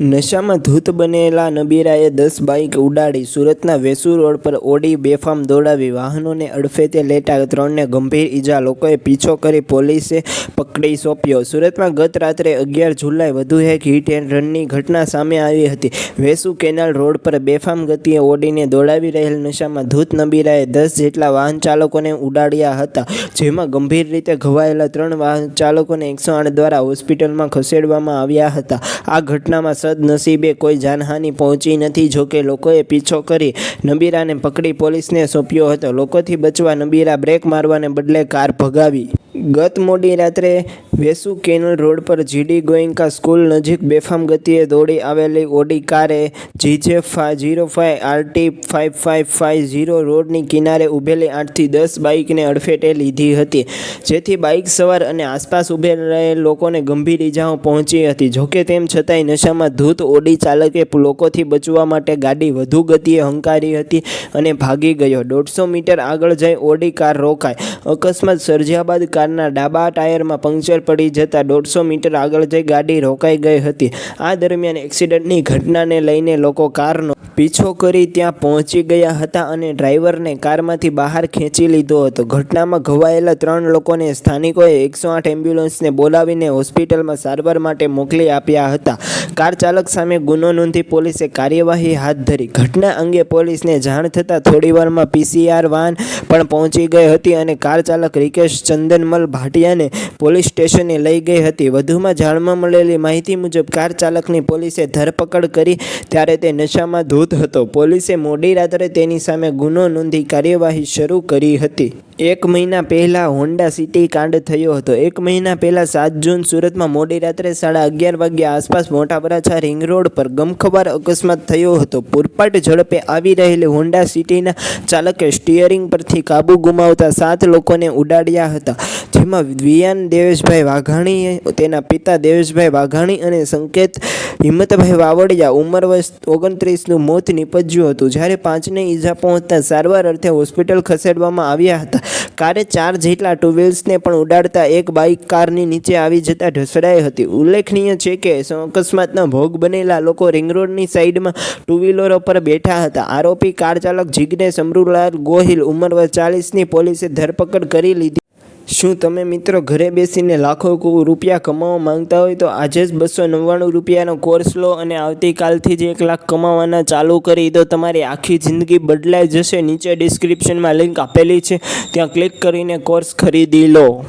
નશામાં ધૂત બનેલા નબીરાએ દસ બાઇક ઉડાડી સુરતના વેસુ રોડ પર ઓડી બેફામ દોડાવી વાહનોને અડફેતે લેતા ત્રણને ગંભીર ઈજા. લોકોએ પીછો કરી પોલીસે પકડી સોંપ્યો. સુરતમાં ગત રાત્રે અગિયાર જુલાઈ વધુ એક હિટ એન્ડ રનની ઘટના સામે આવી હતી. વેસુ કેનાલ રોડ પર બેફામ ગતિએ ઓડીને દોડાવી રહેલ નશામાં ધૂત નબીરાએ દસ જેટલા વાહન ચાલકોને ઉડાડ્યા હતા, જેમાં ગંભીર રીતે ઘવાયેલા ત્રણ વાહન ચાલકોને એકસો આઠ દ્વારા હોસ્પિટલમાં ખસેડવામાં આવ્યા હતા. આ ઘટનામાં સદનસીબે કોઈ જાનહાનિ પહોંચી નથી જોકે લોકોએ પીછો કરી નબીરાને પકડી પોલીસને સોંપ્યો હતો. લોકોથી બચવા નબીરા બ્રેક મારવાને બદલે કાર ભગાવી. ગત મોડી રાત્રે વેસુ કેનલ રોડ પર જીડી ગોયંકા સ્કૂલ નજીક બેફામ ગતિએ દોડી આવેલી ઓડી કારે GJ five zero five RT five five five zero રોડની કિનારે ઊભેલી આઠથી દસ બાઇકને અડફેટે લીધી હતી. જેથી બાઇક સવાર અને આસપાસ ઊભેલ રહેલ લોકોને ગંભીર ઇજાઓ પહોંચી હતી. જોકે તેમ છતાંય નશામાં ધૂત ઓડી ચાલકે લોકોથી બચવા માટે ગાડી વધુ ગતિએ હંકારી હતી અને ભાગી ગયો. દોઢસો મીટર આગળ જઈ ઓડી કાર રોકાઈ. અકસ્માત સર્જ્યા બાદ કારના ડાબા ટાયરમાં પંક્ચર પડી જતાં દોઢસો મીટર આગળ જઈ ગાડી રોકાઈ ગઈ હતી. આ દરમિયાન એક્સિડન્ટની ઘટનાને લઈને લોકો કારનો પીછો કરી ત્યાં પહોંચી ગયા હતા અને ડ્રાઈવરને કારમાંથી બહાર ખેંચી લીધો હતો. ઘટનામાં ઘવાયેલા ત્રણ લોકોને સ્થાનિકોએ એકસો આઠ એમ્બ્યુલન્સને બોલાવીને હોસ્પિટલમાં સારવાર માટે મોકલી આપ્યા હતા. કાર ચાલક સામે ગુનો નોંધી પોલીસે કાર્યવાહી હાથ ધરી. ઘટના અંગે પોલીસને જાણ થતાં થોડીવારમાં પીસીઆર વાન પણ પહોંચી ગઈ હતી અને કાર ચાલક રિકેશ ચંદનમલ ભાટિયાને પોલીસ સ્ટેશને લઈ ગઈ હતી. વધુમાં જાણવા મળેલી માહિતી મુજબ, કાર ચાલકની પોલીસે ધરપકડ કરી, ત્યારે તે નશામાં ધૂત હતો. પોલીસે મોડી રાત્રે તેની સામે ગુનો નોંધી કાર્યવાહી શરૂ કરી હતી. એક મહિના પહેલાં હોન્ડા સિટી કાંડ થયો હતો. એક મહિના પહેલાં સાત જૂન સુરતમાં મોડી રાત્રે સાડા અગિયાર વાગ્યા આસપાસ મોટા વરાછા રિંગ રોડ પર ગમખવાર અકસ્માત થયો હતો. પૂરપાટ ઝડપે આવી રહેલી હોન્ડા સિટીના ચાલકે સ્ટિયરિંગ પરથી કાબુ ગુમાવતા સાત લોકોને ઉડાડ્યા હતા. જેમાં વિયાન દેવેશભાઈ વાઘાણી, તેના પિતા દેવેશભાઈ વાઘાણી અને સંકેત હિંમતભાઈ વાવડિયા ઉંમર વર્ષ ઓગણત્રીસનું મોત નીપજ્યું હતું. જ્યારે પાંચને ઈજા પહોંચતા સારવાર અર્થે હોસ્પિટલ ખસેડવામાં આવ્યા હતા. કારે ચાર જેટલા ટુ વ્હીલ્સને પણ ઉડાડતા એક બાઇક કારની નીચે આવી જતા ઢસડાઈ હતી. ઉલ્લેખનીય છે કે અકસ્માતના ભોગ બનેલા લોકો રિંગ રોડની સાઈડમાં ટુ વ્હીલરો પર બેઠા હતા. આરોપી કાર ચાલક જિગ્નેશ અમરુલાલ ગોહિલ ઉંમર વર્ષ ચાલીસની પોલીસે ધરપકડ કરી લીધી શું તમે મિત્રો ઘરે બેસીને લાખો રૂપિયા કમાવા માંગતા હોય તો આજે જ બસો નવ્વાણું રૂપિયાનો કોર્સ લો અને આવતીકાલથી જ એક લાખ કમાવાના ચાલુ કરી દો. તમારી આખી જિંદગી બદલાઈ જશે. નીચે ડિસ્ક્રિપ્શનમાં લિંક આપેલી છે. ત્યાં ક્લિક કરીને કોર્સ ખરીદી લો.